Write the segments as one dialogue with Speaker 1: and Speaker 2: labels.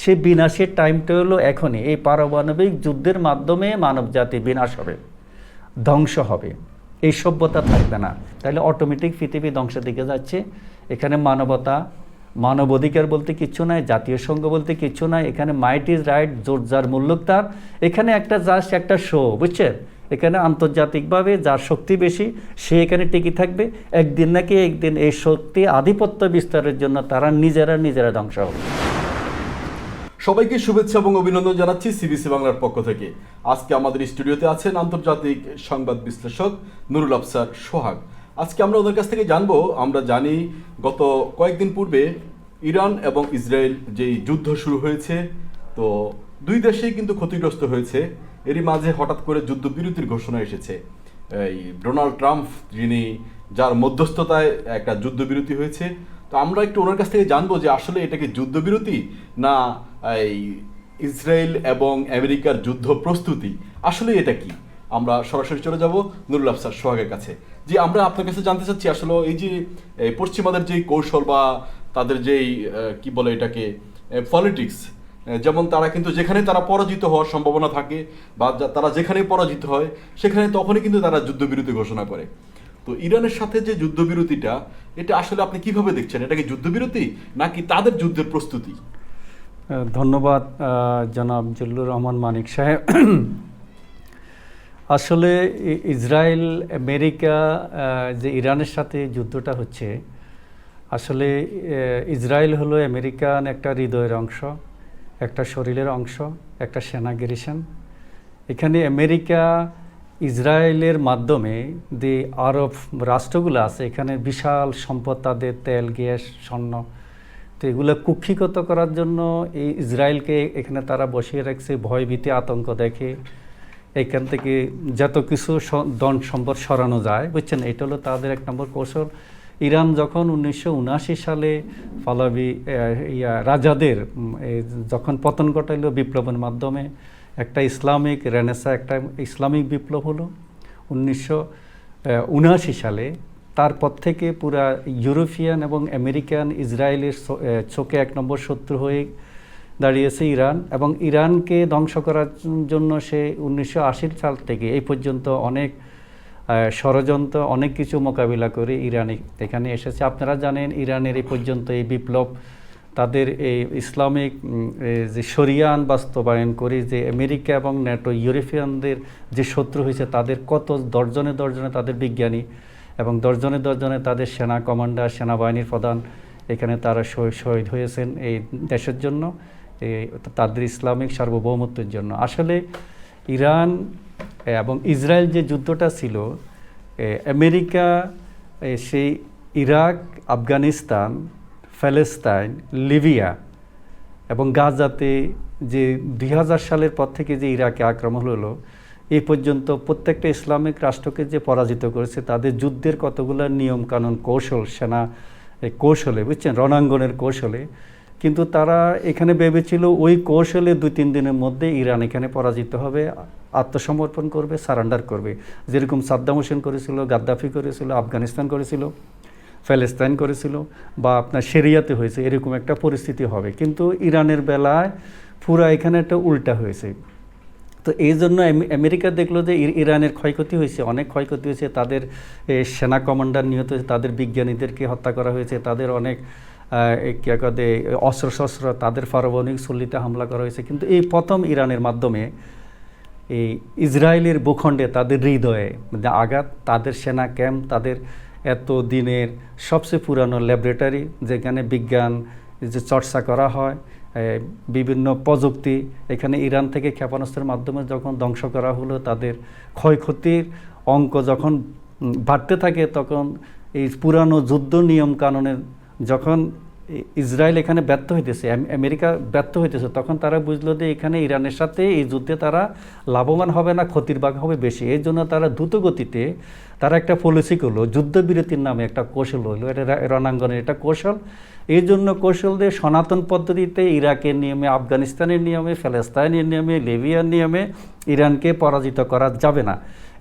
Speaker 1: সে বিনাশের টাইমটা হলো এখনই। এই পারমাণবিক যুদ্ধের মাধ্যমে মানব জাতি বিনাশ হবে, ধ্বংস হবে। এই সভ্যতা থাকবে না। তাহলে অটোমেটিক পৃথিবী ধ্বংসের দিকে যাচ্ছে। এখানে মানবতা, মানব অধিকার বলতে কিছু নাই, জাতীয় সংঘ বলতে কিচ্ছু নাই। এখানে মাইট ইজ রাইট জোর যার মূল্যক তার। এখানে একটা জাস্ট একটা শো বুঝছেন? এখানে আন্তর্জাতিকভাবে যার শক্তি বেশি, সে এখানে টিকে থাকবে। একদিন নাকি একদিন এই শক্তি আধিপত্য বিস্তারের জন্য তারা নিজেরা নিজেরা ধ্বংস হবে।
Speaker 2: সবাইকে শুভেচ্ছা এবং অভিনন্দন জানাচ্ছি সিবিসি বাংলার পক্ষ থেকে। আজকে আমাদের স্টুডিওতে আছেন আন্তর্জাতিক সংবাদ বিশ্লেষক নুরুল আফসার সোহাগ। আজকে আমরা ওদের কাছ থেকে জানব, আমরা জানি গত কয়েকদিন পূর্বে ইরান এবং ইসরায়েল যেই যুদ্ধ শুরু হয়েছে, তো দুই দেশেই কিন্তু ক্ষতিগ্রস্ত হয়েছে। এরই মাঝে হঠাৎ করে যুদ্ধবিরতির ঘোষণা এসেছে। এই ডোনাল্ড ট্রাম্প, যিনি যার মধ্যস্থতায় একটা যুদ্ধবিরতি হয়েছে। তো আমরা একটু ওনার কাছ থেকে জানব যে আসলে এটা কি যুদ্ধবিরতি না এই ইসরায়েল এবং আমেরিকার যুদ্ধ প্রস্তুতি, আসলে এটা কি? আমরা সরাসরি চলে যাব নুরুল আফসার সোহাগের কাছে। যে আমরা আপনার কাছে জানতে চাচ্ছি, আসলে এই যে পশ্চিমাদের যেই কৌশল বা তাদের যেই কি বলে এটাকে পলিটিক্স যেমন তারা কিন্তু যেখানে তারা পরাজিত হওয়ার সম্ভাবনা থাকে বা তারা যেখানে পরাজিত হয়, সেখানে তখনই কিন্তু তারা যুদ্ধবিরতি ঘোষণা করে। তো ইরানের সাথে যে যুদ্ধবিরতিটা, এটা আসলে আপনি কীভাবে দেখছেন? এটা কি যুদ্ধবিরতি নাকি তাদের যুদ্ধের প্রস্তুতি?
Speaker 1: ধন্যবাদ জনাব জল্লুর রহমান মানিক সাহেব। আসলে ইসরায়েল, আমেরিকা যে ইরানের সাথে যুদ্ধটা হচ্ছে, আসলে ইসরায়েল হলো আমেরিকান একটা হৃদয়ের অংশ, একটা শরীরের অংশ, একটা সেনা গেরিশন এখানে আমেরিকা ইসরায়েলের মাধ্যমে যে আরব রাষ্ট্রগুলো আছে, এখানে বিশাল সম্পদ, তাদের তেল, গ্যাস, স্বর্ণ তো এগুলো কুক্ষিগত করার জন্য এই ইসরায়েলকে এখানে তারা বসিয়ে রাখছে, ভয়ভীতি, আতঙ্ক দেখে। এখান থেকে যত কিছু দন সম্পদ সরানো যায়, বুঝছেন? এটা হলো তাদের এক নম্বর কৌশল। ইরান যখন উনিশশো সালে পালাবি ইয়া, রাজাদের যখন পতন ঘটাইল বিপ্লবের মাধ্যমে, একটা ইসলামিক রেনেসা, একটা ইসলামিক বিপ্লব হলো। উনিশশো উনআশি সালে তারপর থেকে পুরা ইউরোপিয়ান এবং আমেরিকান ইসরায়েলের চোখে এক নম্বর শত্রু হয়ে দাঁড়িয়েছে ইরান এবং ইরানকে ধ্বংস করার জন্য সে উনিশশো সাল থেকে এই পর্যন্ত অনেক ষড়যন্ত্র, অনেক কিছু মোকাবিলা করে ইরান, এখানে এসেছে। আপনারা জানেন ইরানের এই পর্যন্ত এই বিপ্লব, তাদের এই ইসলামিক যে শরিয়ান বাস্তবায়ন করে যে আমেরিকা এবং ন্যাটো ইউরোপিয়ানদের যে শত্রু হয়েছে, তাদের কত দর্জনে দর্জনে তাদের বিজ্ঞানী এবং দর্জনে দর্জনে তাদের সেনা কমান্ডার, সেনাবাহিনীর প্রধান এখানে তারা শহীদ হয়েছেন এই দেশের জন্য, এই তাদের ইসলামিক সার্বভৌমত্বের জন্য। আসলে ইরান এবং ইসরায়েল যে যুদ্ধটা ছিল আমেরিকা সেই ইরাক, আফগানিস্তান প্যালেস্তাইন লিবিয়া এবং গাজাতে যে দুই হাজার সালের পর থেকে যে ইরাকে আক্রমণ হলো এই পর্যন্ত প্রত্যেকটা ইসলামিক রাষ্ট্রকে যে পরাজিত করেছে তাদের যুদ্ধের কতগুলো নিয়ম কানুন কৌশল সেনা এ, কৌশলে বুঝছেন? রণাঙ্গনের কৌশলে। কিন্তু তারা এখানে ভেবেছিল ওই কৌশলে দুই তিন দিনের মধ্যে ইরান এখানে পরাজিত হবে আত্মসমর্পণ করবে সারান্ডার করবে। যেরকম সাদ্দাম হোসেন করেছিল গাদ্দাফি করেছিল আফগানিস্তান করেছিল প্যালেস্তাইন করেছিল বা আপনার সেরিয়াতে হয়েছে এরকম একটা পরিস্থিতি হবে। কিন্তু ইরানের বেলায় পুরা এখানে একটা উল্টা হয়েছে। তো এই জন্য আমেরিকা দেখল যে ইরানের ক্ষয়ক্ষতি হয়েছে, অনেক ক্ষয়ক্ষতি হয়েছে। তাদের সেনা কমান্ডার নিহত হয়েছে, তাদের বিজ্ঞানীদেরকে হত্যা করা হয়েছে, তাদের অনেক কে অস্ত্রশস্ত্র, তাদের পারমাণবিক চল্লিতে হামলা করা হয়েছে। কিন্তু এই প্রথম ইরানের মাধ্যমে এই ইসরায়েলের ভূখণ্ডে তাদের হৃদয়ে আঘাত, তাদের সেনা ক্যাম্প, তাদের এত দিনের সবচেয়ে পুরানো ল্যাবরেটরি যেখানে বিজ্ঞান যে চর্চা করা হয় বিভিন্ন প্রযুক্তি, এখানে ইরান থেকে ক্ষেপণাস্ত্রের মাধ্যমে যখন ধ্বংস করা হলো, তাদের ক্ষয়ক্ষতির অঙ্ক যখন বাড়তে থাকে, তখন এই পুরানো যুদ্ধ নিয়ম কানুনের যখন ইসরায়েল এখানে ব্যর্থ হইতেছে আমেরিকা ব্যর্থ হইতেছে, তখন তারা বুঝলো যে এখানে ইরানের সাথে এই যুদ্ধে তারা লাভবান হবে না, ক্ষতির ভাগ হবে বেশি। এই জন্য তারা দ্রুত গতিতে তারা একটা পলিসি করল, যুদ্ধবিরতির নামে একটা কৌশল হলো, এটা রণাঙ্গনের একটা কৌশল। এই জন্য কৌশল দিয়ে সনাতন পদ্ধতিতে ইরাকের নিয়মে, আফগানিস্তানের নিয়মে ফ্যালেস্তাইনের নিয়মে, লিবিয়ার নিয়মে ইরানকে পরাজিত করা যাবে না।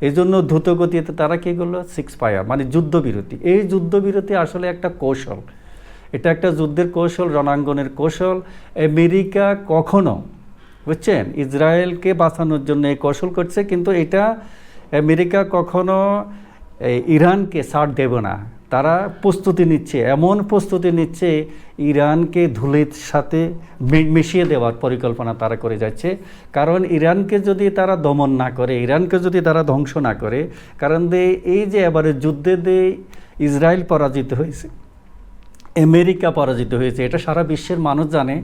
Speaker 1: এই জন্য দ্রুতগতিতে তারা কী করল? সিক্স ফায়ার মানে যুদ্ধবিরতি। এই যুদ্ধবিরতি আসলে একটা কৌশল। এটা একটা যুদ্ধের কৌশল, রণাঙ্গনের কৌশল। আমেরিকা কখনো, বুঝছেন? ইসরায়েলকে বাঁচানোর জন্য এই কৌশল করছে, কিন্তু এটা আমেরিকা কখনো ইরানকে ছাড় দেবে না। তারা প্রস্তুতি নিচ্ছে, এমন প্রস্তুতি নিচ্ছে, ইরানকে ধুলির সাথে মিশিয়ে দেওয়ার পরিকল্পনা তারা করে যাচ্ছে। কারণ ইরানকে যদি তারা দমন না করে, ইরানকে যদি তারা ধ্বংস না করে, কারণ দে, এই যে এবারে যুদ্ধে দিয়ে ইসরায়েল পরাজিত হয়েছে, আমেরিকা পরাজিত হয়েছে, এটা সারা বিশ্বের মানুষ জানে,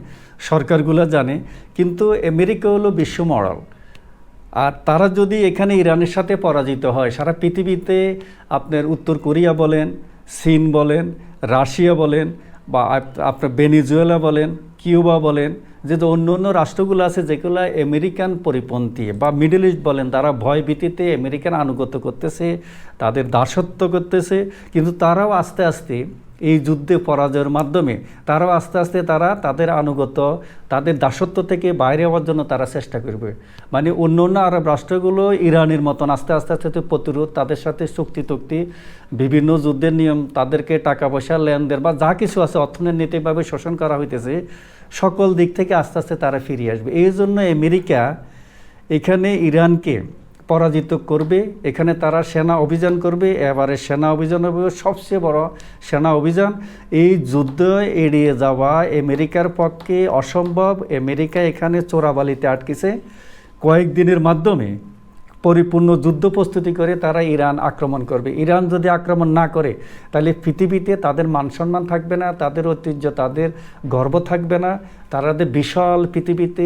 Speaker 1: সরকারগুলো জানে, কিন্তু আমেরিকা হলো বিশ্ব মডেল। আর তারা যদি এখানে ইরানের সাথে পরাজিত হয়, সারা পৃথিবীতে আপনার উত্তর কোরিয়া বলেন চীন বলেন, রাশিয়া বলেন বা আপনার ভেনিজুয়েলা বলেন, কিউবা বলেন যে অন্য অন্য রাষ্ট্রগুলো আছে যেগুলো আমেরিকান পরিপন্থী বা মিডল ইস্ট বলেন, তারা ভয় ভীতিতে আমেরিকান আনুগত্য করতেছে, তাদের দাসত্ব করতেছে, কিন্তু তারাও আস্তে আস্তে এই যুদ্ধে পরাজয়ের মাধ্যমে তারাও আস্তে আস্তে তারা তাদের আনুগত্য, তাদের দাসত্ব থেকে বাইরে হওয়ার জন্য তারা চেষ্টা করবে। মানে অন্য অন্য আরব রাষ্ট্রগুলো ইরানের মতন আস্তে আস্তে আস্তে আস্তে প্রতিরোধ, তাদের সাথে চুক্তি টুক্তি বিভিন্ন যুদ্ধের নিয়ম, তাদেরকে টাকা পয়সা, লেনদেন বা যা কিছু আছে অর্থনৈতিকভাবে শোষণ করা হইতেছে, সকল দিক থেকে আস্তে আস্তে তারা ফিরিয়ে আসবে। এই জন্য আমেরিকা এখানে ইরানকে পরাজিত করবে, এখানে তারা সেনা অভিযান করবে, এবারে সেনা অভিযান হবে সবচেয়ে বড় সেনা অভিযান। এই যুদ্ধ এড়িয়ে যাওয়া আমেরিকার পক্ষে অসম্ভব। আমেরিকা এখানে চোরাবালিতে আটকেছে। কয়েকদিনের মাধ্যমে পরিপূর্ণ যুদ্ধ প্রস্তুতি করে তারা ইরান আক্রমণ করবে। ইরান যদি আক্রমণ না করে, তাহলে পৃথিবীতে তাদের মান সম্মান থাকবে না, তাদের ঐতিহ্য, তাদের গর্ব থাকবে না। তাদের বিশাল পৃথিবীতে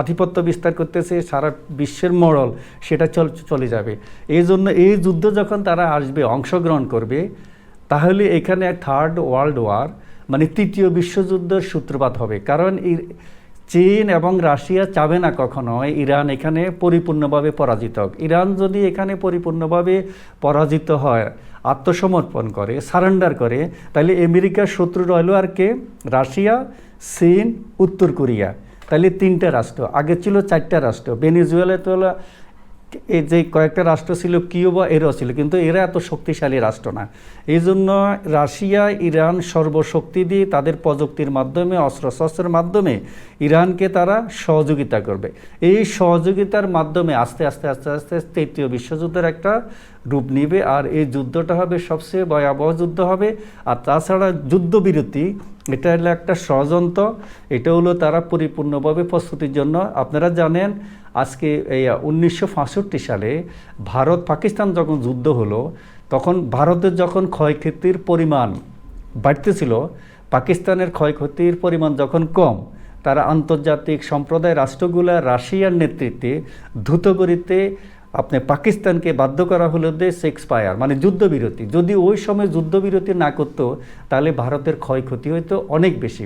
Speaker 1: আধিপত্য বিস্তার করতেছে, সারা বিশ্বের মরল, সেটা চল, চলে যাবে। এই জন্য এই যুদ্ধ যখন তারা আসবে, অংশগ্রহণ করবে, তাহলে এখানে থার্ড ওয়ার্ল্ড ওয়ার মানে তৃতীয় বিশ্বযুদ্ধের সূত্রপাত হবে। কারণ চীন এবং রাশিয়া চাবে না কখনো, ইরান এখানে পরিপূর্ণভাবে পরাজিত হোক। ইরান যদি এখানে পরিপূর্ণভাবে পরাজিত হয়, আত্মসমর্পণ করে, সারেন্ডার করে, তাহলে আমেরিকার শত্রু রইল আর কে? রাশিয়া, চীন, উত্তর কোরিয়া। তাহলে তিনটা রাষ্ট্র, আগে ছিল চারটা রাষ্ট্র, ভেনিজুয়েলা তো হলো এই যে কয়েকটা রাষ্ট্র ছিল, কিউবা এরাও ছিল, কিন্তু এরা এত শক্তিশালী রাষ্ট্র না। এই জন্য রাশিয়া, ইরান সর্বশক্তি দিয়ে তাদের প্রযুক্তির মাধ্যমে, অস্ত্রশস্ত্রের মাধ্যমে ইরানকে তারা সহযোগিতা করবে। এই সহযোগিতার মাধ্যমে আস্তে আস্তে আস্তে আস্তে তৃতীয় বিশ্বযুদ্ধের একটা রূপ নিবে, আর এই যুদ্ধটা হবে সবচেয়ে ভয়াবহ যুদ্ধ হবে, আর তাছাড়া যুদ্ধবিরতি এটা হলো একটা ষড়যন্ত্র। এটা হলো তারা পরিপূর্ণভাবে প্রস্তুতির জন্য। আপনারা জানেন, আজকে এই উনিশশো সালে ভারত পাকিস্তান যখন যুদ্ধ হলো, তখন ভারতের যখন ক্ষয়ক্ষতির পরিমাণ বাড়তেছিল, পাকিস্তানের ক্ষয়ক্ষতির পরিমাণ যখন কম, তারা আন্তর্জাতিক সম্প্রদায় রাষ্ট্রগুলা রাশিয়ার নেতৃত্বে দ্রুতগতিতে আপনি পাকিস্তানকে বাধ্য করা হলো যে সেক্স পায়ার মানে যুদ্ধবিরতি। যদি ওই সময় যুদ্ধবিরতি না করতো, তাহলে ভারতের ক্ষয়ক্ষতি হইতো অনেক বেশি।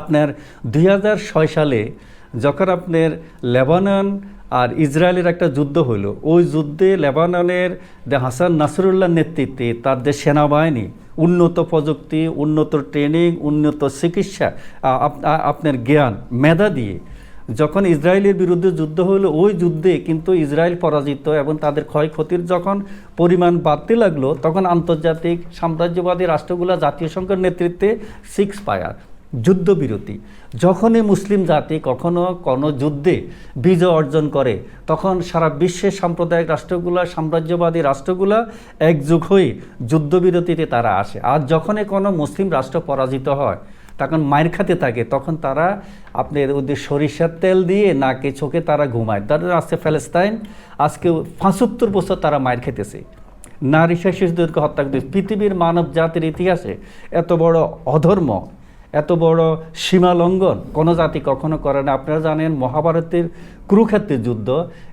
Speaker 1: আপনার দুই হাজার ছয় সালে যখন আপনার লেবানন আর ইসরায়েলের একটা যুদ্ধ হলো ওই যুদ্ধে লেবাননের হাসান নাসরুল্লাহ নেতৃত্বে তার যে সেনাবাহিনী, উন্নত প্রযুক্তি, উন্নত ট্রেনিং, উন্নত চিকিৎসা আপনার জ্ঞান, মেধা দিয়ে যখন ইসরায়েলের বিরুদ্ধে যুদ্ধ হলো, ওই যুদ্ধে কিন্তু ইসরায়েল পরাজিত এবং তাদের ক্ষয়ক্ষতির যখন পরিমাণ বাড়তে লাগল, তখন আন্তর্জাতিক সাম্রাজ্যবাদী রাষ্ট্রগুলো জাতীয় সংঘের নেতৃত্বে সিক্স পায়ার যুদ্ধবিরতি। যখনই মুসলিম জাতি কখনো কোনো যুদ্ধে বিজয় অর্জন করে, তখন সারা বিশ্বের সাম্প্রদায়িক রাষ্ট্রগুলো, সাম্রাজ্যবাদী রাষ্ট্রগুলো একযুগ হয়ে যুদ্ধবিরতিতে তারা আসে। আর যখনই কোনো মুসলিম রাষ্ট্র পরাজিত হয় তখন মায়ের খাতে থাকে, তখন তারা আপনার ওদের সরিষার তেল দিয়ে নাকে চোখে তারা ঘুমায়। তাদের আজকে প্যালেস্তাইন আজকে পঁচাত্তর বছর তারা মায়ের খেতেছে। নারী শিশুদেরকে হত্যা করতে পৃথিবীর মানব জাতির ইতিহাসে এত বড় অধর্ম এত বড় সীমা লঙ্ঘন কোনো জাতি কখনো করে না। আপনারা জানেন মহাভারতের কুরুক্ষেত্রের যুদ্ধ।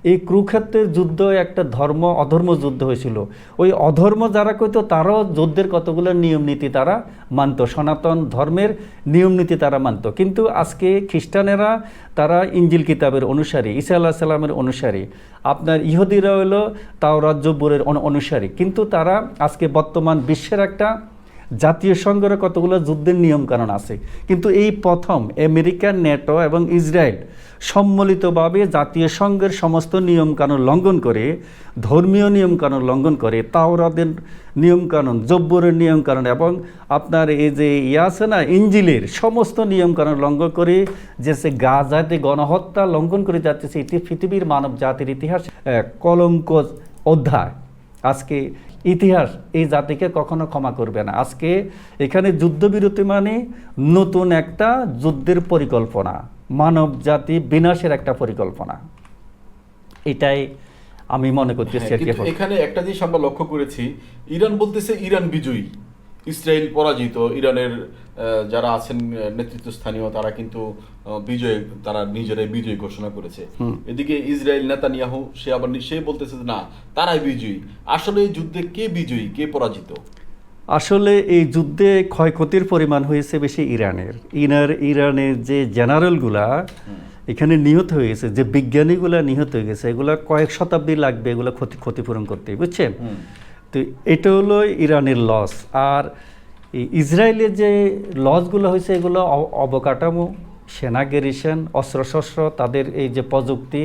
Speaker 1: এই কুরুক্ষেত্রের যুদ্ধ একটা ধর্ম, অধর্ম যুদ্ধ হয়েছিল। ওই অধর্ম যারা করতো, তারাও যুদ্ধের কতগুলো নিয়ম নীতি তারা মানত। সনাতন ধর্মের নিয়ম নীতি তারা মানত। কিন্তু আজকে খ্রিস্টানেরা তারা ইঞ্জিল কিতাবের অনুসারী, ঈসা আল্লাহ সাল্লামের অনুসারী, আপনার ইহুদিরা হলো তাও রাজ্যপুরের অনুসারী। কিন্তু তারা আজকে বর্তমান বিশ্বের একটা জাতীয় সংঘের কতগুলো যুদ্ধের নিয়মকানুন আছে? কিন্তু এই প্রথম আমেরিকা নেটো এবং ইসরায়েল সম্মিলিতভাবে জাতীয় সংঘের সমস্ত নিয়মকানুন লঙ্ঘন করে, ধর্মীয় নিয়মকানুন লঙ্ঘন করে তাওরাদের নিয়মকানুন, জব্বরের নিয়মকানুন এবং আপনার এই যে ইয়ে আছে না, ইঞ্জিলের সমস্ত নিয়মকানুন লঙ্ঘন করে, যে সে গাজাতে গণহত্যা লঙ্ঘন করে যাচ্ছে এটি পৃথিবীর মানব জাতির ইতিহাস কলঙ্ক অধ্যায়। আজকে ইতিহাস এই জাতিকে কখনো ক্ষমা করবে না। আজকে এখানে যুদ্ধবিরতি মানে নতুন একটা যুদ্ধের পরিকল্পনা মানব জাতি বিনাশের একটা পরিকল্পনা। এটাই আমি মনে করতেছি
Speaker 2: হ্যাঁ, এখানে একটা জিনিস আমরা লক্ষ্য করেছি ইরান বলতেছে ইরান বিজয়ী। ইসরায়েল পরাজিত ইরানের যারা আছেন আহ, নেতৃত্বস্থানীয় তারা কিন্তু বিজয় তারা নিজেরাই বিজয় ঘোষণা করেছে। এদিকে ইসরায়েল নেতানিয়াহু সে আবার সে বলতেছে না তারাই বিজয়ী। আসলে এই যুদ্ধে কে বিজয়ী কে পরাজিত?
Speaker 1: আসলে এই যুদ্ধে ক্ষয়ক্ষতির পরিমাণ হয়েছে বেশি ইরানের। ইনার ইরানের যে জেনারেলগুলা এখানে নিহত হয়ে গেছে। যে বিজ্ঞানীগুলা নিহত হয়ে গেছে এগুলা কয়েক শতাব্দী লাগবে এগুলো ক্ষতি ক্ষতিপূরণ করতে বুঝছেন? তো এটা হলো ইরানের লস আর ইসরায়েলের যে লসগুলো হয়েছে, এগুলো অবকাঠামো, সেনা গেরিশন অস্ত্রশস্ত্র, তাদের এই যে প্রযুক্তি,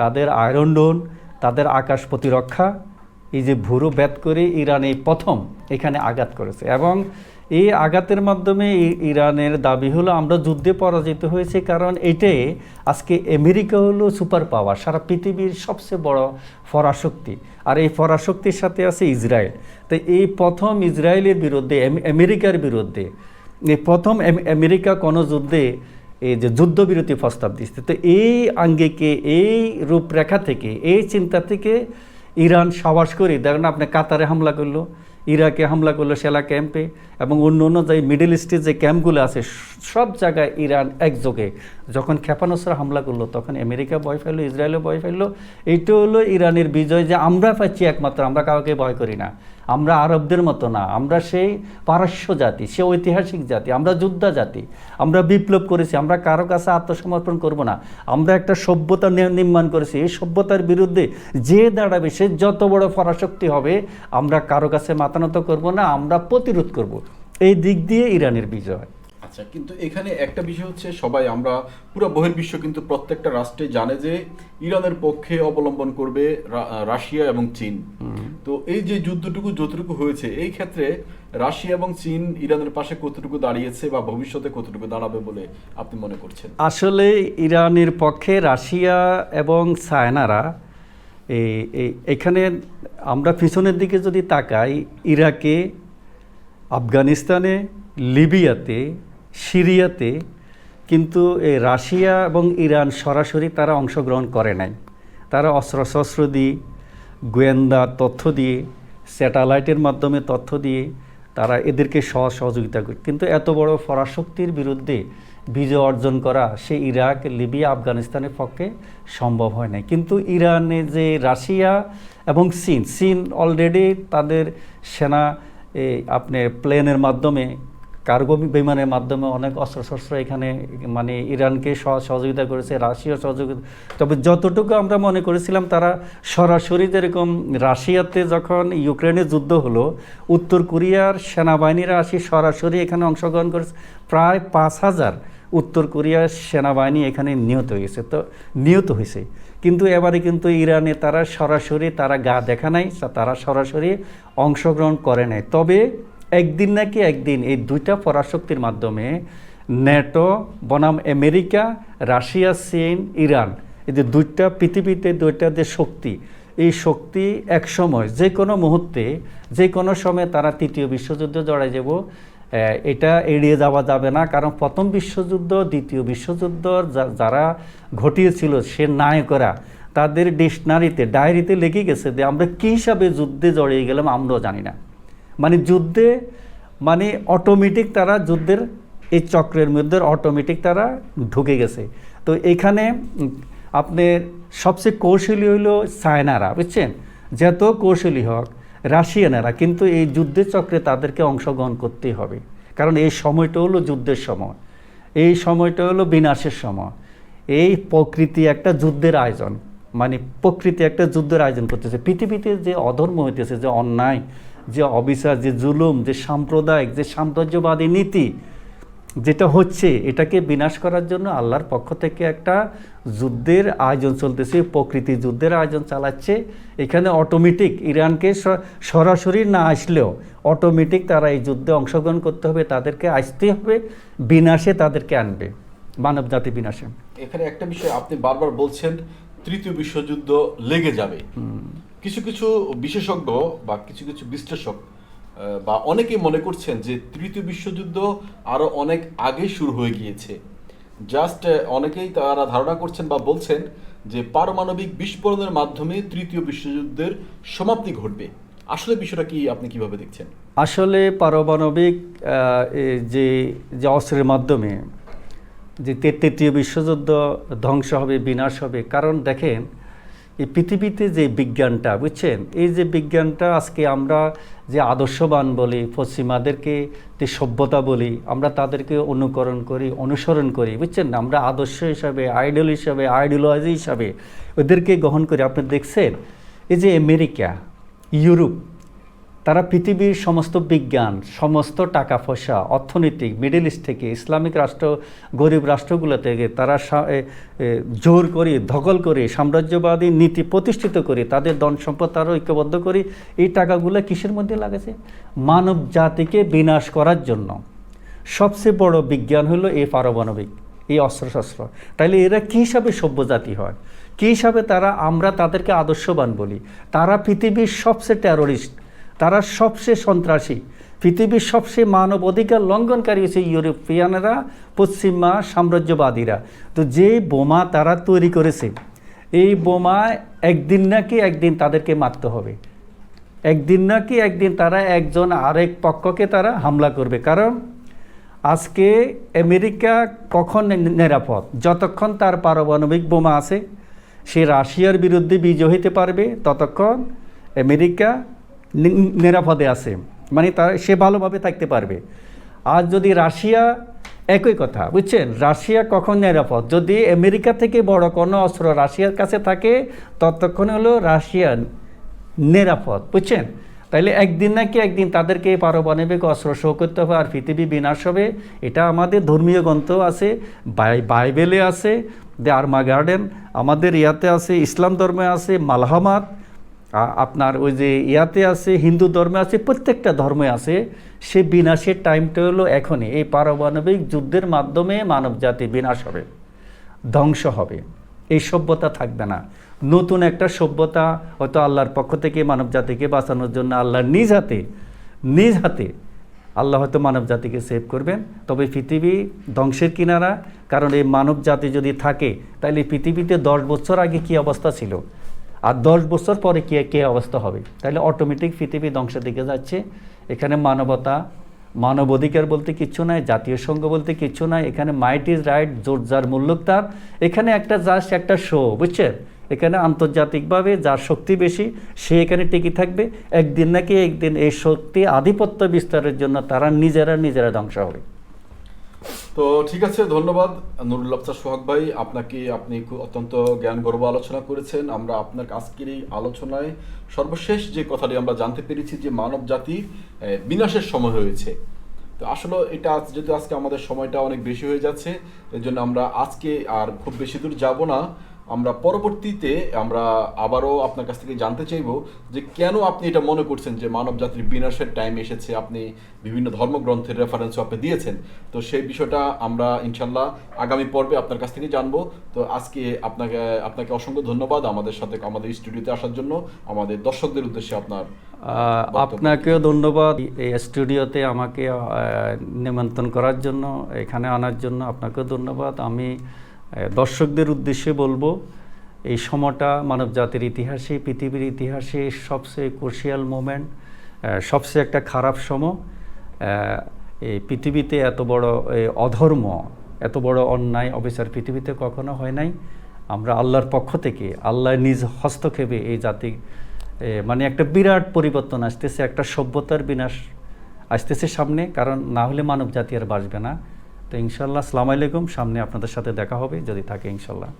Speaker 1: তাদের আয়রন ডোন তাদের আকাশ প্রতিরক্ষা, এই যে ভুরু ব্যাত করে ইরান এই প্রথম এখানে আঘাত করেছে। এবং এই আঘাতের মাধ্যমে ইরানের দাবি হলো, আমরা যুদ্ধে পরাজিত হয়েছে কারণ এটাই আজকে আমেরিকা হলো সুপার পাওয়ার সারা পৃথিবীর সবচেয়ে বড় পরাশক্তি। আর এই পরাশক্তির সাথে আছে ইসরায়েল। তো এই প্রথম ইসরায়েলের বিরুদ্ধে আমেরিকার বিরুদ্ধে, এই প্রথম আমেরিকা কোনো যুদ্ধে এই যে যুদ্ধবিরতি প্রস্তাব দিচ্ছে। তো এই আঙ্গিকে, এই রূপরেখা থেকে, এই চিন্তা থেকে ইরান সাবাস করে, দেখেন আপনি কাতারে হামলা করল ইরাকে হামলা করল সেলা ক্যাম্পে এবং অন্য অন্য যে মিডল ইস্টের যে ক্যাম্পগুলো আছে, সব জায়গায় ইরান একযোগে। যখন ক্ষেপণাস্ত্র হামলা করল, তখন আমেরিকা ভয় ফেলল ইসরায়েলও ভয় ফেলল এইটা হলো ইরানের বিজয় যে আমরা পাচ্ছি একমাত্র, আমরা কাউকে ভয় করি না। আমরা আরবদের মতো না। আমরা সেই পারস্য জাতি, সে ঐতিহাসিক জাতি, আমরা যোদ্ধা জাতি। আমরা বিপ্লব করেছি, আমরা কারও কাছে আত্মসমর্পণ করব না। আমরা একটা সভ্যতা নির্মাণ করেছি। এই সভ্যতার বিরুদ্ধে যে দাঁড়াবে, সে যত বড় পরাশক্তি হবে, আমরা কারও কাছে মাতানত করব না আমরা প্রতিরোধ করব। এই দিক দিয়ে ইরানের বিজয়।
Speaker 2: আচ্ছা কিন্তু এখানে একটা বিষয় হচ্ছে সবাই আমরা পুরো বহির্বিশ্ব কিন্তু প্রত্যেকটা রাষ্ট্রে জানে যে ইরানের পক্ষে অবলম্বন করবে রাশিয়া এবং চীন। তো এই যে যুদ্ধটুকু যতটুকু হয়েছে এই ক্ষেত্রে রাশিয়া এবং চীন ইরানের পাশে কতটুকু দাঁড়িয়েছে বা ভবিষ্যতে কতটুকু দাঁড়াবে বলে আপনি মনে করছেন?
Speaker 1: আসলে ইরানের পক্ষে রাশিয়া এবং চায়নারা এই- এখানে আমরা পিছনের দিকে যদি তাকাই, ইরাকে, আফগানিস্তানে, লিবিয়াতে, সিরিয়াতে, কিন্তু এই রাশিয়া এবং ইরান সরাসরি তারা অংশগ্রহণ করে নাই। তারা অস্ত্রশস্ত্র দিয়ে, গোয়েন্দা তথ্য দিয়ে, স্যাটেলাইটের মাধ্যমে তথ্য দিয়ে তারা এদেরকে সহ সহযোগিতা করে, কিন্তু এত বড় পরাশক্তির বিরুদ্ধে বিজয় অর্জন করা সে ইরাক, লিবিয়া, আফগানিস্তানের পক্ষে সম্ভব হয় নাই। কিন্তু ইরানে যে রাশিয়া এবং চীন চীন অলরেডি তাদের সেনা আপনার আপনি প্লেনের মাধ্যমে কার্গো বিমানের মাধ্যমে অনেক অস্ত্রশস্ত্র এখানে মানে ইরানকে সহ- সহযোগিতা করেছে রাশিয়া সহযোগিতা। তবে যতটুকু আমরা মনে করেছিলাম, তারা সরাসরি যেরকম রাশিয়াতে যখন ইউক্রেনে যুদ্ধ হলো, উত্তর কোরিয়ার সেনাবাহিনীরা আসি সরাসরি এখানে অংশগ্রহণ করেছে। প্রায় পাঁচ হাজার উত্তর কোরিয়ার সেনাবাহিনী এখানে নিহত হয়েছে। তো নিহত হয়েছে। কিন্তু এবারে কিন্তু ইরানে তারা সরাসরি তারা গা দেখা নাই তারা সরাসরি অংশগ্রহণ করে নাই। তবে একদিন নাকি একদিন এই দুইটা পরাশক্তির মাধ্যমে ন্যাটো বনাম আমেরিকা, রাশিয়া, চীন, ইরান, এই যে দুইটা পৃথিবীতে দুইটা যে শক্তি, এই শক্তি এক সময় যে কোনো মুহূর্তে, যে কোনো সময় তারা তৃতীয় বিশ্বযুদ্ধে জড়াই যাব। এটা এড়িয়ে যাওয়া যাবে না, কারণ প্রথম বিশ্বযুদ্ধ, দ্বিতীয় বিশ্বযুদ্ধ যারা ঘটিয়েছিল, সে নায়করা, তাদের ডিকশনারিতে, ডায়েরিতে লেগে গেছে যে আমরা কী হিসাবে যুদ্ধে জড়িয়ে গেলাম আমরাও জানি না। মানে যুদ্ধে মানে অটোমেটিক তারা যুদ্ধের এই চক্রের মধ্যে অটোমেটিক তারা ঢুকে গেছে। তো এখানে আপনার সবচেয়ে কৌশলী হইল চায়নারা বুঝছেন? যত কৌশলী হোক, রাশিয়ানারা কিন্তু এই যুদ্ধের চক্রে তাদেরকে অংশগ্রহণ করতেই হবে। কারণ এই সময়টা হলো যুদ্ধের সময়। এই সময়টা হলো বিনাশের সময়। এই প্রকৃতি একটা যুদ্ধের আয়োজন। মানে প্রকৃতি একটা যুদ্ধের আয়োজন করতেছে। পৃথিবীতে যে অধর্ম হইতেছে, যে অন্যায় যে অবিচার যে জুলুম যে সাম্প্রদায়িক যে সাম্রাজ্যবাদী নীতি যেটা হচ্ছে এটাকে বিনাশ করার জন্য আল্লাহর পক্ষ থেকে একটা যুদ্ধের আয়োজন চলতেছে প্রকৃতি যুদ্ধের আয়োজন চালাচ্ছে। এখানে অটোমেটিক ইরানকে সরাসরি না আসলেও অটোমেটিক তারা এই যুদ্ধে অংশগ্রহণ করতে হবে তাদেরকে আসতে হবে বিনাশে তাদেরকে আনবে মানব জাতি বিনাশে।
Speaker 2: এখানে একটা বিষয় আপনি বারবার বলছেন তৃতীয় বিশ্বযুদ্ধ লেগে যাবে। কিছু কিছু বিশেষজ্ঞ বা কিছু কিছু বিশ্লেষক বা অনেকেই মনে করছেন যে তৃতীয় বিশ্বযুদ্ধ আরও অনেক আগে শুরু হয়ে গিয়েছে। জাস্ট অনেকেই তারা ধারণা করছেন বা বলছেন যে পারমাণবিক বিস্ফোরণের মাধ্যমে তৃতীয় বিশ্বযুদ্ধের সমাপ্তি ঘটবে। আসলে বিষয়টা কি আপনি কীভাবে দেখছেন?
Speaker 1: আসলে পারমাণবিক যে যে অস্ত্রের মাধ্যমে যে তৃতীয় বিশ্বযুদ্ধ ধ্বংস হবে, বিনাশ হবে, কারণ দেখেন এই পৃথিবীতে যে বিজ্ঞানটা, বুঝছেন? এই যে বিজ্ঞানটা আজকে আমরা যে আদর্শবান বলি, পশ্চিমাদেরকে যে সভ্যতা বলি, আমরা তাদেরকে অনুকরণ করি, অনুসরণ করি, বুঝছেন? আমরা আদর্শ হিসাবে, আইডল হিসাবে, আইডিওলজি হিসাবে ওদেরকে গ্রহণ করি। আপনি দেখছেন? এই যে আমেরিকা, ইউরোপ তারা পৃথিবীর সমস্ত বিজ্ঞান, সমস্ত টাকা পয়সা অর্থনৈতিক মিডল ইস্ট থেকে ইসলামিক রাষ্ট্র, গরিব রাষ্ট্রগুলো থেকে তারা জোর করে, ধকল করে, সাম্রাজ্যবাদী নীতি প্রতিষ্ঠিত করে, তাদের ধন সম্পদ তারা ঐক্যবদ্ধ করে, এই টাকাগুলো কিসের মধ্যে লাগাছে? মানব জাতিকে বিনাশ করার জন্য। সবচেয়ে বড় বিজ্ঞান হলো এই পারমাণবিক, এই অস্ত্রশস্ত্র। তাইলে এরা কী হিসাবে সভ্য জাতি হয়? কী হিসাবে তারা আমরা তাদেরকে আদর্শবান বলি? তারা পৃথিবীর সবচেয়ে টেরোরিস্ট তারা সবচেয়ে সন্ত্রাসী। পৃথিবীর সবচেয়ে মানব অধিকার লঙ্ঘনকারী হচ্ছে ইউরোপিয়ানরা, পশ্চিমা সাম্রাজ্যবাদীরা। তো যে বোমা তারা তৈরি করেছে, এই বোমা একদিন নাকি একদিন তাদেরকে মারতে হবে। একদিন নাকি একদিন তারা একজন আরেক পক্ষকে তারা হামলা করবে। কারণ আজকে আমেরিকা কখন নিরাপদ? যতক্ষণ তার পারমাণবিক বোমা আছে, সে রাশিয়ার বিরুদ্ধে বিজয় হতে পারবে, ততক্ষণ আমেরিকা নিরাপদে আছে। মানে তার, সে ভালোভাবে থাকতে পারবে। আর যদি রাশিয়া, একই কথা, বুঝছেন? রাশিয়া কখন নিরাপদ? যদি আমেরিকা থেকে বড় কোনো অস্ত্র রাশিয়ার কাছে থাকে, ততক্ষণ হলো রাশিয়া নিরাপদ, বুঝছেন? তাইলে একদিন নাকি একদিন তাদেরকে পারমাণবিক অস্ত্র শো করতে হবে আর পৃথিবী বিনাশ হবে। এটা আমাদের ধর্মীয় গ্রন্থ আছে, বাই- বাইবেলে আছে, দে আর্মা গার্ডেন, আমাদের ইয়াতে আছে, ইসলাম ধর্মে আছে, মালহামাত আপনার ওই যে ইয়াতে আছে, হিন্দু ধর্মে আছে, প্রত্যেকটা ধর্মে আছে, সে বিনাশের টাইমটা হলো এখনই। এই পারমাণবিক যুদ্ধের মাধ্যমে মানব জাতি বিনাশ হবে, ধ্বংস হবে। এই সভ্যতা থাকবে না। নতুন একটা সভ্যতা হয়তো আল্লাহর পক্ষ থেকে মানব জাতিকে বাঁচানোর জন্য আল্লাহ নিজ হাতে নিজ হাতে আল্লাহ হয়তো মানব জাতিকে সেভ করবেন। তবে পৃথিবী ধ্বংসের কিনারা, কারণ এই মানব জাতি যদি থাকে তাহলে পৃথিবীতে দশ বছর আগে কি অবস্থা ছিল? আর দশ বছর পরে কে কে অবস্থা হবে? তাহলে অটোমেটিক পৃথিবী ধ্বংসের দিকে যাচ্ছে। এখানে মানবতা মানব অধিকার বলতে কিচ্ছু নাই, জাতীয় সংঘ বলতে কিচ্ছু নাই, এখানে মাইট ইজ রাইট জোর যার মূল্যক তার। এখানে একটা জাস্ট একটা শো বুঝছেন? এখানে আন্তর্জাতিকভাবে যার শক্তি বেশি, সে এখানে টিকে থাকবে। একদিন নাকি একদিন এই শক্তি আধিপত্য বিস্তারের জন্য তারা নিজেরা নিজেরা ধ্বংস হবে।
Speaker 2: তো ঠিক আছে, ধন্যবাদ। নুরুল আফসার সোহাগ ভাই, আপনাকে আপনি অত্যন্ত জ্ঞান গর্ব আলোচনা করেছেন। আমরা আপনার আজকের এই আলোচনায় সর্বশেষ যে কথাটি আমরা জানতে পেরেছি যে মানব জাতি বিনাশের সময় হয়েছে। তো আসলে এটা যেহেতু আজকে আমাদের সময়টা অনেক বেশি হয়ে যাচ্ছে এর জন্য আমরা আজকে আর খুব বেশি দূর যাব না। আমরা পরবর্তীতে আমরা আবারও আপনার কাছ থেকে জানতে চাইব যে কেন আপনি এটা মনে করছেন যে মানব জাতির বিনাশের টাইম এসেছে আপনি বিভিন্ন ধর্মগ্রন্থের রেফারেন্সও আপনি দিয়েছেন। তো সেই বিষয়টা আমরা ইনশাল্লাহ আগামী পর্বে আপনার কাছ থেকে জানব। তো আজকে আপনাকে আপনাকে অসংখ্য ধন্যবাদ আমাদের সাথে আমাদের স্টুডিওতে আসার জন্য। আমাদের দর্শকদের উদ্দেশ্যে আপনার
Speaker 1: আপনাকেও ধন্যবাদ এই স্টুডিওতে আমাকে নিমন্ত্রণ করার জন্য এখানে আনার জন্য আপনাকেও ধন্যবাদ। আমি দর্শকদের উদ্দেশ্যে বলব, এই সময়টা মানব জাতির ইতিহাসে, পৃথিবীর ইতিহাসে সবচেয়ে ক্রুশিয়াল মোমেন্ট সবচেয়ে একটা খারাপ সময়। এই পৃথিবীতে এত বড় অধর্ম, এত বড় অন্যায়, অবিচার পৃথিবীতে কখনো হয় নাই। আমরা আল্লাহর পক্ষ থেকে, আল্লাহ নিজ হস্তক্ষেপে এই জাতি মানে একটা বিরাট পরিবর্তন আসতেছে, একটা সভ্যতার বিনাশ আসতেছে সামনে, কারণ না হলে মানব জাতি আর বাঁচবে না। তো ইনশাল্লাহ আসসালামু আলাইকুম। সামনে আপনাদের সাথে দেখা হবে যদি থাকে ইনশাল্লাহ।